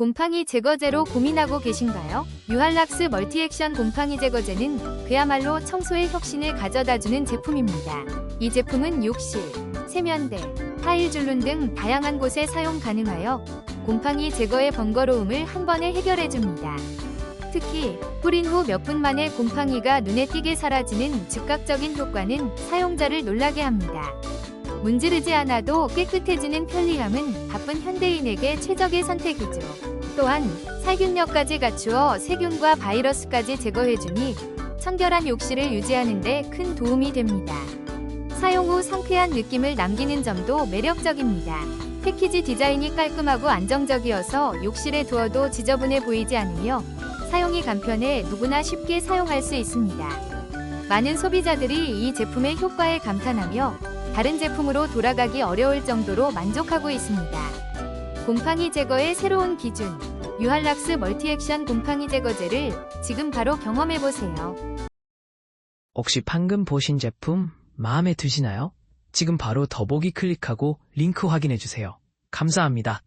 곰팡이 제거제로 고민하고 계신가요? 유할락스 멀티액션 곰팡이 제거제는 그야말로 청소의 혁신을 가져다주는 제품입니다. 이 제품은 욕실, 세면대, 타일 줄눈 등 다양한 곳에 사용 가능하여 곰팡이 제거의 번거로움을 한 번에 해결해줍니다. 특히 뿌린 후 몇 분 만에 곰팡이가 눈에 띄게 사라지는 즉각적인 효과는 사용자를 놀라게 합니다. 문지르지 않아도 깨끗해지는 편리함은 바쁜 현대인에게 최적의 선택이죠. 또한 살균력까지 갖추어 세균과 바이러스까지 제거해주니 청결한 욕실을 유지하는 데 큰 도움이 됩니다. 사용 후 상쾌한 느낌을 남기는 점도 매력적입니다. 패키지 디자인이 깔끔하고 안정적이어서 욕실에 두어도 지저분해 보이지 않으며 사용이 간편해 누구나 쉽게 사용할 수 있습니다. 많은 소비자들이 이 제품의 효과에 감탄하며 다른 제품으로 돌아가기 어려울 정도로 만족하고 있습니다. 곰팡이 제거의 새로운 기준, 유할락스 멀티액션 곰팡이 제거제를 지금 바로 경험해보세요. 혹시 방금 보신 제품 마음에 드시나요? 지금 바로 더보기 클릭하고 링크 확인해주세요. 감사합니다.